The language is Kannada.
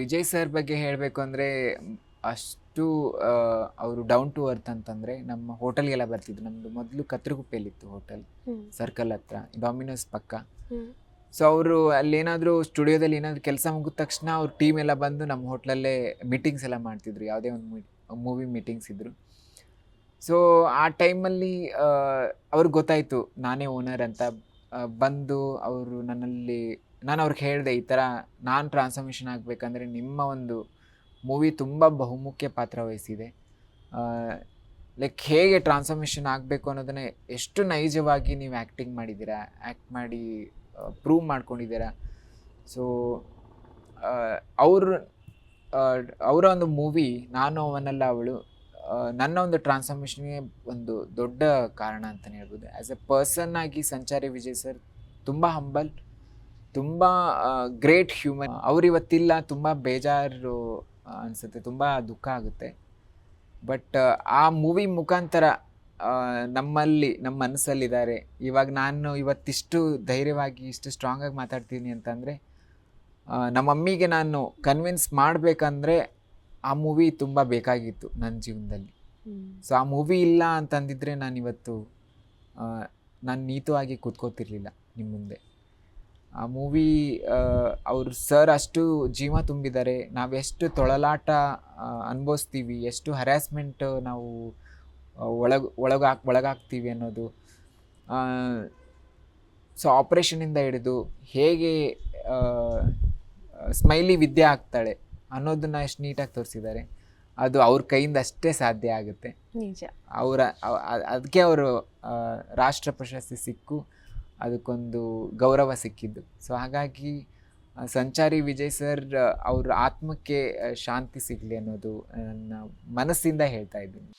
ವಿಜಯ್ ಸರ್ ಬಗ್ಗೆ ಹೇಳಬೇಕು ಅಂದರೆ ಅಷ್ಟು ಅವರು ಡೌನ್ ಟು ಅರ್ತ್ ಅಂತಂದರೆ ನಮ್ಮ ಹೋಟೆಲ್ಗೆಲ್ಲ ಬರ್ತಿದ್ರು. ನಮ್ಮದು ಮೊದಲು ಕತ್ರಗುಪ್ಪೆಯಲ್ಲಿತ್ತು ಹೋಟೆಲ್ ಸರ್ಕಲ್ ಹತ್ರ ಡಾಮಿನೋಸ್ ಪಕ್ಕ. ಸೊ ಅವರು ಅಲ್ಲೇನಾದರೂ ಸ್ಟುಡಿಯೋದಲ್ಲಿ ಏನಾದರೂ ಕೆಲಸ ಮುಗಿದ ತಕ್ಷಣ ಅವ್ರ ಟೀಮ್ ಎಲ್ಲ ಬಂದು ನಮ್ಮ ಹೋಟ್ಲಲ್ಲೇ ಮೀಟಿಂಗ್ಸ್ ಎಲ್ಲ ಮಾಡ್ತಿದ್ರು. ಯಾವುದೇ ಒಂದು ಮೂವಿ ಮೀಟಿಂಗ್ಸ್ ಇದ್ದರು ಸೊ ಆ ಟೈಮಲ್ಲಿ ಅವ್ರಿಗೆ ಗೊತ್ತಾಯಿತು ನಾನೇ ಓನರ್ ಅಂತ. ಬಂದು ಅವರು ನನ್ನಲ್ಲಿ ನಾನು ಅವ್ರಿಗೆ ಹೇಳಿದೆ ಈ ಥರ ನಾನು ಟ್ರಾನ್ಸ್ಫಾರ್ಮೇಷನ್ ಆಗಬೇಕಂದ್ರೆ ನಿಮ್ಮ ಒಂದು ಮೂವಿ ತುಂಬ ಬಹುಮುಖ್ಯ ಪಾತ್ರ ವಹಿಸಿದೆ. ಲೈಕ್ ಹೇಗೆ ಟ್ರಾನ್ಸ್ಫಾರ್ಮೇಷನ್ ಆಗಬೇಕು ಅನ್ನೋದನ್ನ ಎಷ್ಟು ನೈಜವಾಗಿ ನೀವು ಆ್ಯಕ್ಟಿಂಗ್ ಮಾಡಿದ್ದೀರಾ ಆ್ಯಕ್ಟ್ ಮಾಡಿ ಪ್ರೂವ್ ಮಾಡ್ಕೊಂಡಿದ್ದೀರಾ? ಸೊ ಅವರು ಅವರ ಒಂದು ಮೂವಿ ನಾನು ಅವನಲ್ಲ ಅವಳು ನನ್ನ ಒಂದು ಟ್ರಾನ್ಸ್ಫಾರ್ಮೇಷನ್ಗೆ ಒಂದು ದೊಡ್ಡ ಕಾರಣ ಅಂತಲೇ ಹೇಳ್ಬೋದು. ಆ್ಯಸ್ ಎ ಪರ್ಸನ್ ಆಗಿ ಸಂಚಾರಿ ವಿಜಯ್ ಸರ್ ತುಂಬ ಹಂಬಲ್ ತುಂಬ ಗ್ರೇಟ್ ಹ್ಯೂಮನ್ ಅವ್ರು ಇವತ್ತಿಲ್ಲ ತುಂಬ ಬೇಜಾರು ಅನಿಸುತ್ತೆ ತುಂಬ ದುಃಖ ಆಗುತ್ತೆ. ಬಟ್ ಆ ಮೂವಿ ಮುಖಾಂತರ ನಮ್ಮಲ್ಲಿ ನಮ್ಮ ಮನಸ್ಸಲ್ಲಿದ್ದಾರೆ. ಇವಾಗ ನಾನು ಇವತ್ತಿಷ್ಟು ಧೈರ್ಯವಾಗಿ ಇಷ್ಟು ಸ್ಟ್ರಾಂಗಾಗಿ ಮಾತಾಡ್ತೀನಿ ಅಂತಂದರೆ ನಮ್ಮ ಮಮ್ಮಿಗೆ ನಾನು ಕನ್ವಿನ್ಸ್ ಮಾಡಬೇಕಂದ್ರೆ ಆ ಮೂವಿ ತುಂಬ ಬೇಕಾಗಿತ್ತು ನನ್ನ ಜೀವನದಲ್ಲಿ. ಸೊ ಆ ಮೂವಿ ಇಲ್ಲ ಅಂತಂದಿದ್ರೆ ನಾನು ಇವತ್ತು ನಾನು ನೀತವಾಗಿ ಕೂತ್ಕೋತಿರ್ಲಿಲ್ಲ ನಿಮ್ಮ ಮುಂದೆ. ಆ ಮೂವಿ ಅವರು ಸರ್ ಅಷ್ಟು ಜೀವ ತುಂಬಿದ್ದಾರೆ. ನಾವೆಷ್ಟು ತೊಳಲಾಟ ಅನುಭವಿಸ್ತೀವಿ ಎಷ್ಟು ಹರ್ಯಾಸ್ಮೆಂಟ್ ನಾವು ಒಳಗ ಒಳಗಾಕ್ ಒಳಗಾಗ್ತೀವಿ ಅನ್ನೋದು. ಸೊ ಆಪ್ರೇಷನಿಂದ ಹಿಡಿದು ಹೇಗೆ ಸ್ಮೈಲಿ ವಿದ್ಯೆ ಆಗ್ತಾಳೆ ಅನ್ನೋದನ್ನ ಎಷ್ಟು ನೀಟಾಗಿ ತೋರಿಸಿದ್ದಾರೆ. ಅದು ಅವ್ರ ಕೈಯಿಂದ ಅಷ್ಟೇ ಸಾಧ್ಯ ಆಗುತ್ತೆ. ನಿಜ. ಅವರ ಅದಕ್ಕೆ ಅವರು ರಾಷ್ಟ್ರ ಪ್ರಶಸ್ತಿ ಸಿಕ್ಕು. ಅದಕ್ಕೊಂದು ಗೌರವ ಸಿಕ್ಕಿದ್ದು. ಸೊ ಹಾಗಾಗಿ ಸಂಚಾರಿ ವಿಜಯ್ ಸರ್ ಅವ್ರ ಆತ್ಮಕ್ಕೆ ಶಾಂತಿ ಸಿಗಲಿ ಅನ್ನೋದು ನನ್ನ ಮನಸ್ಸಿಂದ ಹೇಳ್ತಾ ಇದ್ದೀನಿ.